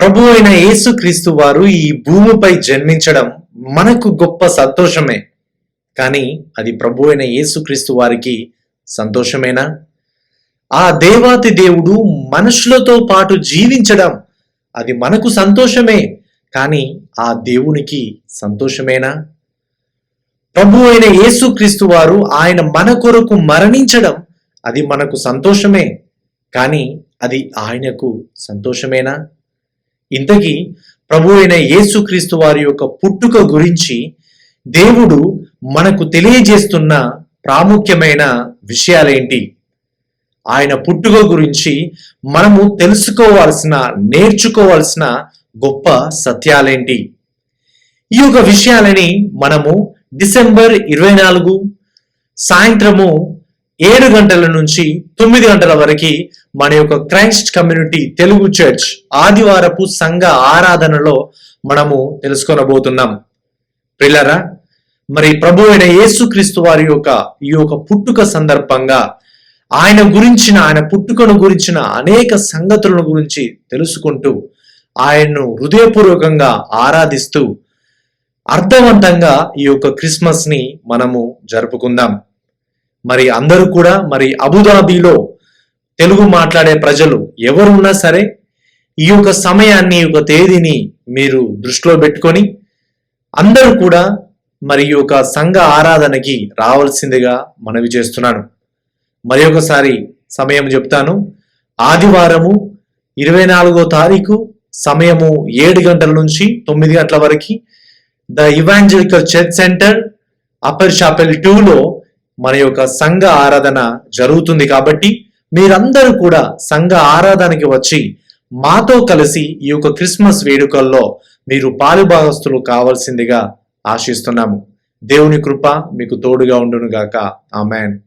ప్రభు అయిన యేసుక్రీస్తు వారు ఈ భూమిపై జన్మించడం మనకు గొప్ప సంతోషమే. కానీ అది ప్రభు అయిన యేసుక్రీస్తు వారికి సంతోషమేనా? ఆ దేవాతి దేవుడు మనుషులతో పాటు జీవించడం అది మనకు సంతోషమే. కానీ ఆ దేవునికి సంతోషమేనా? ప్రభు అయిన యేసుక్రీస్తు వారు ఆయన మన కొరకు మరణించడం అది మనకు సంతోషమే. కానీ అది ఆయనకు సంతోషమేనా? ఇంతకీ ప్రభు అయిన యేసుక్రీస్తు వారి యొక్క పుట్టుక గురించి దేవుడు మనకు తెలియజేస్తున్న ప్రాముఖ్యమైన విషయాలేంటి? ఆయన పుట్టుక గురించి మనము తెలుసుకోవాల్సిన నేర్చుకోవాల్సిన గొప్ప సత్యాలేంటి? ఈ యొక్క విషయాలని మనము డిసెంబర్ ఇరవై నాలుగు సాయంత్రము ఏడు గంటల నుంచి తొమ్మిది గంటల వరకు మన యొక్క క్రైస్ట్ కమ్యూనిటీ తెలుగు చర్చ్ ఆదివారపు సంఘ ఆరాధనలో మనము తెలుసుకొనబోతున్నాం. పిల్లరా మరి ప్రభు అయిన యేసుక్రీస్తు వారి యొక్క ఈ యొక్క పుట్టుక సందర్భంగా ఆయన గురించిన ఆయన పుట్టుకను గురించిన అనేక సంగతులను గురించి తెలుసుకుంటూ ఆయన్ను హృదయపూర్వకంగా ఆరాధిస్తూ అర్థవంతంగా ఈ యొక్క క్రిస్మస్ని మనము జరుపుకుందాం. మరి అందరూ కూడా మరి అబుదాబిలో తెలుగు మాట్లాడే ప్రజలు ఎవరున్నా సరే ఈ యొక్క సమయాన్ని ఈ యొక్క తేదీని మీరు దృష్టిలో పెట్టుకొని అందరూ కూడా మరి ఈ యొక్క సంఘ ఆరాధనకి రావాల్సిందిగా మనవి చేస్తున్నాను. మరి ఒకసారి సమయం చెప్తాను. ఆదివారము ఇరవై నాలుగో తారీఖు సమయము ఏడు గంటల నుంచి తొమ్మిది గంటల వరకు the evangelical church centre upper chapel టూలో మన యొక్క సంఘ ఆరాధన జరుగుతుంది కాబట్టి మీరందరూ కూడా సంఘ ఆరాధనకి వచ్చి మాతో కలిసి ఈ యొక్క క్రిస్మస్ వేడుకల్లో మీరు పాలుభాగస్తులు కావాల్సిందిగా ఆశిస్తున్నాము. దేవుని కృప మీకు తోడుగా ఉండును గాక ఆమెన్.